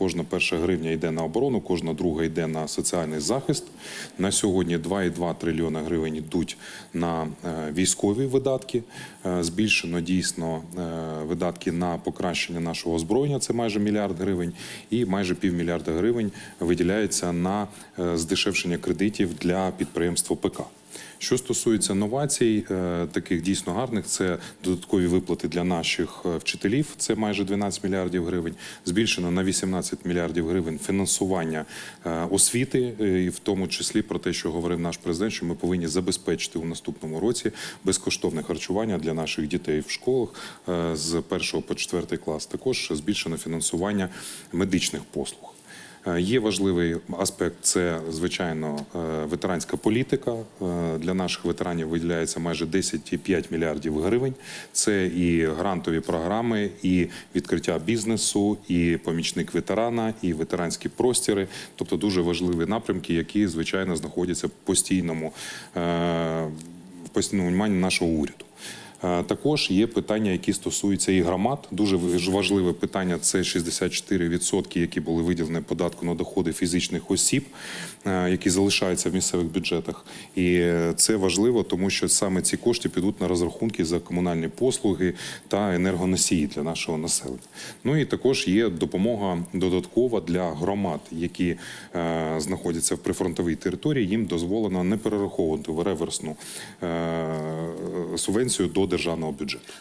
Кожна перша гривня йде на оборону, кожна друга йде на соціальний захист. На сьогодні 2,2 трильйона гривень йдуть на е, військові видатки. Е, Збільшено дійсно е, видатки на покращення нашого озброєння. Це майже мільярд гривень, і майже півмільярда гривень виділяється на здешевшення кредитів для підприємств ОПК. Що стосується новацій, е, таких дійсно гарних, це додаткові виплати для наших е, вчителів. Це майже 12 мільярдів гривень. Збільшено на 18 мільярдів гривень фінансування е, освіти, і в тому числі про те, що говорив наш президент, що ми повинні забезпечити у наступному році безкоштовне харчування для наших дітей в школах з 1 по 4 клас. Також збільшено фінансування медичних послуг. Е, Є важливий аспект це звичайно е, ветеранська політика. Е, Для наших ветеранів виділяється майже 10,5 мільярдів гривень. Це і грантові програми, і відкриття бізнесу, і помічник ветерана, і ветеранські простіри. Тобто дуже важливі напрямки, які звичайно знаходяться в постійному в постійному вниманні нашого уряду. Е, Також є питання, які стосуються і громад. Дуже важливе питання це 64%, які були виділені податку на доходи фізичних осіб, е, які залишаються в місцевих бюджетах. І це важливо, тому що саме ці кошти підуть на розрахунки за комунальні послуги та енергоносії для нашого населення. Ну і також є допомога додаткова для громад, які е, знаходяться в прифронтовій території. Їм дозволено не перераховувати в реверсну субвенцію до державного бюджету.